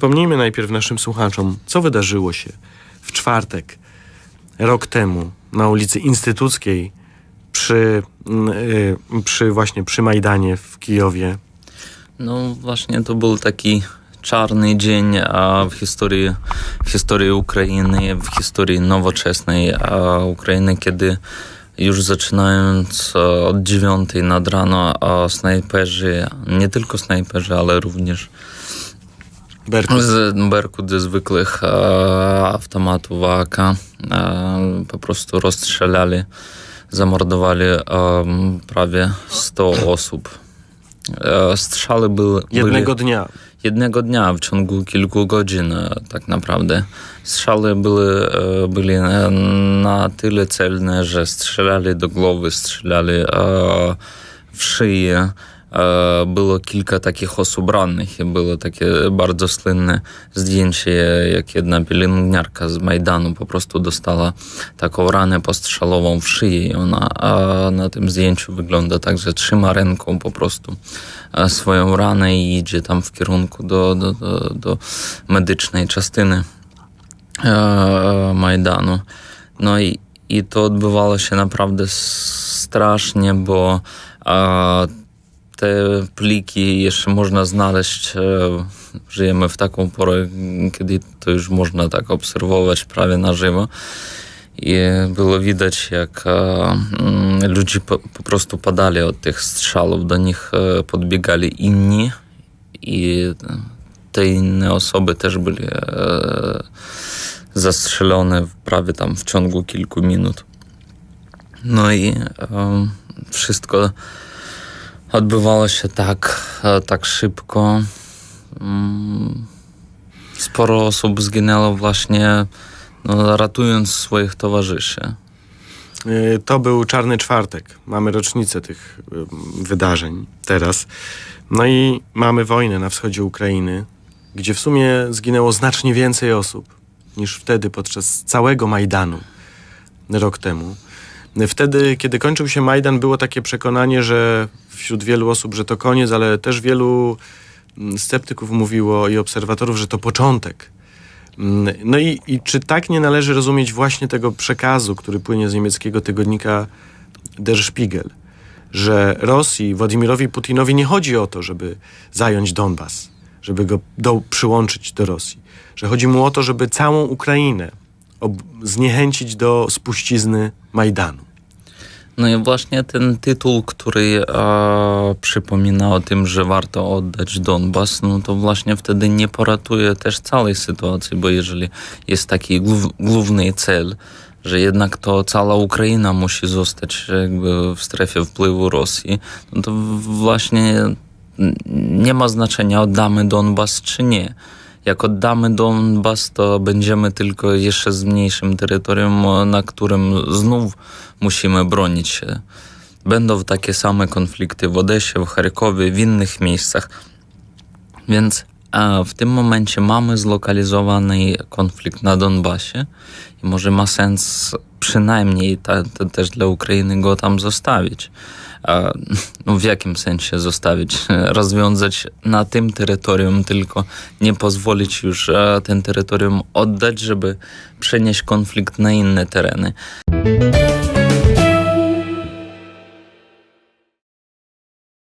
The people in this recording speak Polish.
przypomnijmy najpierw naszym słuchaczom, co wydarzyło się w czwartek, rok temu, na ulicy Instytuckiej, przy, yy, przy właśnie przy Majdanie w Kijowie. No właśnie to był taki czarny dzień w historii, w historii Ukrainy, w historii nowoczesnej Ukrainy, kiedy już zaczynając od dziewiątej nad rano snajperzy, nie tylko snajperzy, ale również Berkut. z Berkut ze zwykłych automatów AK po prostu rozstrzelali, zamordowali prawie 100 osób. Strzały były... Jednego byli, dnia jednego dnia w ciągu kilku godzin tak naprawdę. Strzały były, byli na tyle celne, że strzelali do głowy, strzelali w szyję. Majdanu po prostu dostała taką ranę postrzelową w szyję i ona na tym zdjęciu wygląda tak, że trzyma ręką po prostu swoją ranę i idzie tam w kierunku do, do, do, do medycznej Czastyny Majdanu. No i, i to odbywało się naprawdę strasznie, bo te pliki jeszcze można znaleźć. Żyjemy w taką porę, kiedy to już można tak obserwować prawie na żywo. I było widać, jak mm, ludzie po, prostu padali od tych strzałów. Do nich e, podbiegali inni i te inne osoby też e, zastrzelone prawie tam w ciągu kilku minut. No i wszystko odbywało się tak, e, tak szybko. Mm, sporo osób zginęło właśnie no, ratując swoich towarzyszy. E, to był Czarny Czwartek. Mamy rocznicę tych wydarzeń teraz. No i mamy wojnę na wschodzie Ukrainy, gdzie w sumie zginęło znacznie więcej osób niż wtedy podczas całego Majdanu rok temu. Wtedy, kiedy kończył się Majdan, było takie przekonanie, że wśród wielu osób, że to koniec, ale też wielu mm, sceptyków mówiło i obserwatorów, że to początek. Mm, no i, i czy tak nie należy rozumieć właśnie tego przekazu, który płynie z niemieckiego tygodnika Der Spiegel, że Rosji, Władimirowi Putinowi nie chodzi o to, żeby zająć Donbas, żeby go do, przyłączyć do Rosji, że chodzi mu o to, żeby całą Ukrainę zniechęcić do spuścizny Majdanu. No i właśnie ten tytuł, który e, przypomina o tym, że warto oddać Donbas, no to właśnie wtedy nie poratuje też całej sytuacji, bo jeżeli jest taki główny cel, że jednak to cała Ukraina musi zostać jakby w strefie wpływu Rosji, no to właśnie nie ma znaczenia oddamy Donbas czy nie jak oddamy Donbas, to będziemy tylko jeszcze z mniejszym terytorium, na którym znów musimy bronić się. Będą takie same konflikty w Odesie, w Charkowie, w innych miejscach. Więc w tym momencie mamy zlokalizowany konflikt na Donbasie i może ma sens przynajmniej ta, ta też dla Ukrainy go tam zostawić no w jakim sensie zostawić, rozwiązać na tym terytorium, tylko nie pozwolić już ten terytorium oddać, żeby przenieść konflikt na inne tereny.